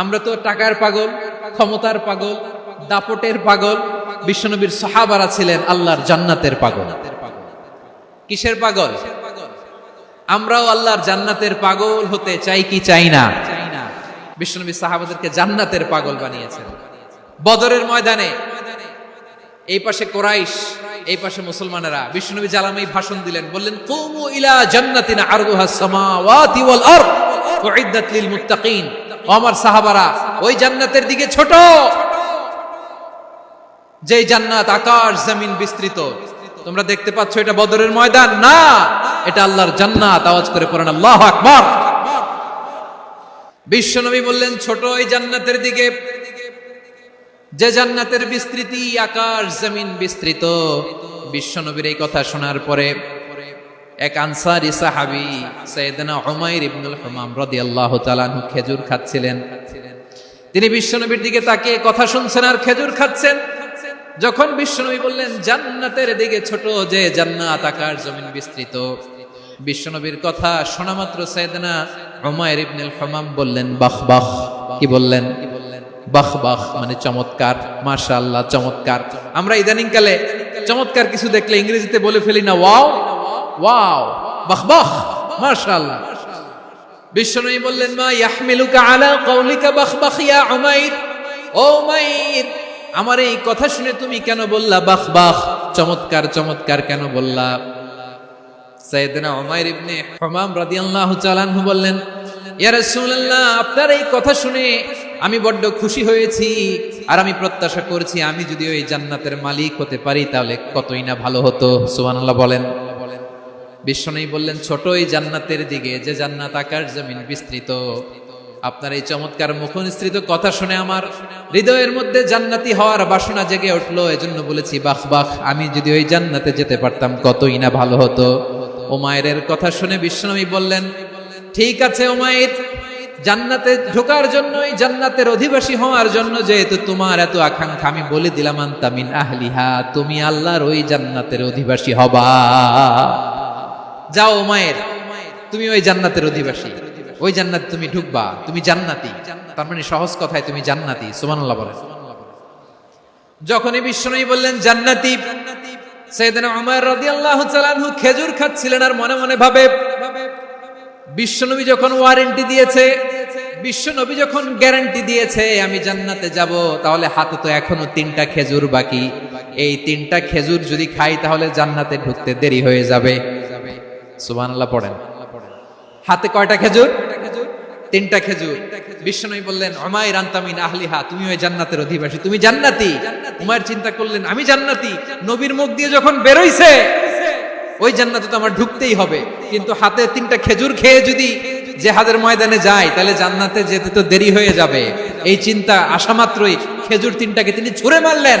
আমরা তো টাকার পাগল, ক্ষমতার পাগল, দাপটের পাগল, বিশ্বনবীর সাহাবারা ছিলেন আল্লাহর জান্নাতের পাগল। কিসের পাগল? আমরাও আল্লাহর জান্নাতের পাগল হতে চাই কি চাই না? বিশ্বনবী সাহাবাদেরকে জান্নাতের পাগল বানিয়েছেন। বদরের ময়দানে, এই পাশে কোরাইশ, এই পাশে মুসলমানেরা বিশ্বনবী জালামাই ভাষণ দিলেন, বললেন, কুমু ইলা জান্নাতিনা আরদুহা সামাওয়াতি ওয়াল আরদ, উইদ্দাত লিল মুত্তাকিন। আমার সাহাবারা, ওই জান্নাতের দিকে ছোট। যেই জান্নাত আকাশ, জমিন বিস্তৃত। তোমরা দেখতে পাচ্ছ এটা বদরের ময়দান। না, এটা আল্লাহর জান্নাত। আওয়াজ করে পড়েন, আল্লাহ আকবার। বিশ্বনবী বললেন, ছোট এই জান্নাতের দিকে। যে জান্নাতের বিস্তৃতি আকাশ, জমিন বিস্তৃত। বিশ্বনবীর এই কথা শোনার পরে এক আনসারি সাহাবি সৈয়দনা হুমায়র ইবনুল হুমাম রাদিয়াল্লাহু তাআলা খেজুর খাচ্ছিলেন। তিনি বিশ্বনবীর দিকে তাকিয়ে কথা শুনছেন আর খেজুর খাচ্ছেন। যখন বিশ্বনবী বললেন, জান্নাতের দিকে ছোট যে জান্নাত আকার জমিন বিস্তৃত। বিশ্বনবীর কথা শোনা মাত্র সৈয়দনা হুমায়র ইবনুল হুমাম বললেন, বাহ বাহ। কি বললেন? বাহ বাহ। মানে চমৎকার। মাশাআল্লাহ, চমৎকার। আমরা ইদানিং কালে চমৎকার কিছু দেখলে ইংরেজিতে বলে ফেলি না, ওয়াও। ওয়াও, বাহ বাহ, মাশাআল্লাহ। বিশ্বনবী বললেন, মা ইয়াহমিলুকা আলা কওলিকা বাহ ইয়া উমাইর? ও উমাইর, আমার এই কথা শুনে তুমি কেন বললা বাহ, চমৎকার চমৎকার কেন বললা? সাইয়েদনা উমাইর ইবনে হুমাম রাদিয়াল্লাহু তাআলা আনহু বললেন, ইয়া রাসূলুল্লাহ, আপনার এই কথা শুনে আমি বড্ড খুশি হয়েছি আর আমি প্রত্যাশা করছি আমি যদি ওই জান্নাতের মালিক হতে পারি তাহলে কতই না ভালো হতো। সুবহানাল্লাহ বলেন। বিশ্বনবী বললেন ছোট এই জান্নাতের দিকে, যে জান্নাত আকার জমিন বিস্তৃত। আপনার এই চমৎকার মুখনিসৃত কথা শুনে আমার হৃদয়ের মধ্যে জান্নাতি হওয়ার বাসনা জেগে উঠল। এজন্য বলেছি, বাহ বাহ, আমি যদি ওই জান্নাতে যেতে পারতাম, কতই না ভালো হতো। ও ওমায়ের কথা শুনে বিশ্বনবী বললেন, ঠিক আছে ওমায়ের, জান্নাতে ঢোকার জন্য জান্নাতের অধিবাসী হওয়ার জন্য যেহেতু তোমার এত আকাঙ্ক্ষা, আমি বলে দিলাম আন্তামিন আহলিহা, তুমি আল্লাহর ওই জান্নাতের অধিবাসী হবা। যাও মায়ের, তুমি ওই জান্নাতের অধিবাসী। ওই জান্নাত তুমি ঢুকবা, তুমি জান্নাতি। তার মানে সহজ কথায় তুমি জান্নাতি, সুবহানাল্লাহ বলেন। যখনই বিশ্বনবী বললেন, জান্নাতি সাইয়েদনা উমর রাদিয়াল্লাহু তাআলা আনহু খেজুর খাচ্ছিলেন আর মনে মনে ভাবে বিশ্বনবী যখন ওয়ারেন্টি দিয়েছে বিশ্বনবী যখন গ্যারান্টি দিয়েছে, আমি জান্নাতে যাব, তাহলে হাতে তো এখনও তিনটা খেজুর বাকি। এই তিনটা খেজুর যদি খাই, তাহলে জান্নাতে ঢুকতে দেরি হয়ে যাবে। সুবহানাল্লাহ পড়েন। হাতে কয়টা খেজুর? তিনটা খেজুর। বিশ্বনবী বললেন অমায় রান্তামিন আহলিহা তুমি ওই জান্নাতের অধিবাসী। তুমি জান্নাতি। উমায়ের চিন্তা করলেন, আমি জান্নাতি। নবীর মুখ দিয়ে যখন বেরোইছে, ওই জান্নাতে তো আমার ঢুকতেই হবে। কিন্তু হাতে তিনটা খেজুর খেয়ে যদি জেহাদের ময়দানে যায়, তাহলে জান্নাতে যেতে তো দেরি হয়ে যাবে। এই চিন্তা আসা মাত্রই। খেজুর তিনটাকে তিনি ছুঁড়ে মারলেন।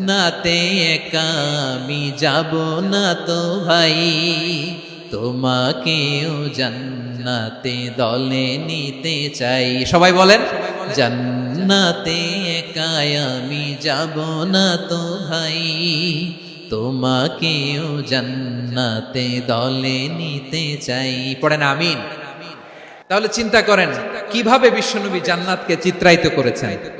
জান্নাতে একা আমি যাব না তো ভাই। তোমাকেও জান্নাতে দলে নিতে চাই। সবাই বলেন, জান্নাতে একা আমি যাব না তো ভাই। তোমাকেও জান্নাতে দলে নিতে চাই। পড়েন আমিন। তাহলে চিন্তা করেন, কীভাবে বিশ্বনবী জান্নাতকে চিত্রায়িত করেছেন?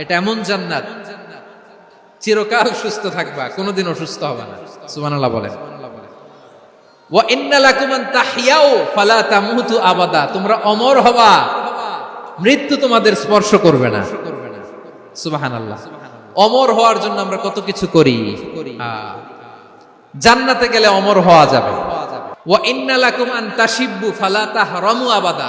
এটা এমন জান্নাত। চিরকাল সুস্থ থাকবা কোনোদিন অসুস্থ হবে না। সুবহানাল্লাহ বলেন। তোমরা অমর হবা। মৃত্যু তোমাদের স্পর্শ করবে না। সুবহানাল্লাহ। অমর হওয়ার জন্য আমরা কত কিছু করি। জান্নাতে গেলে অমর হওয়া যাবে। ওয়া ইন্না লাকুম আন তাশিব্বু, ফালা তাহরামু আবাদা।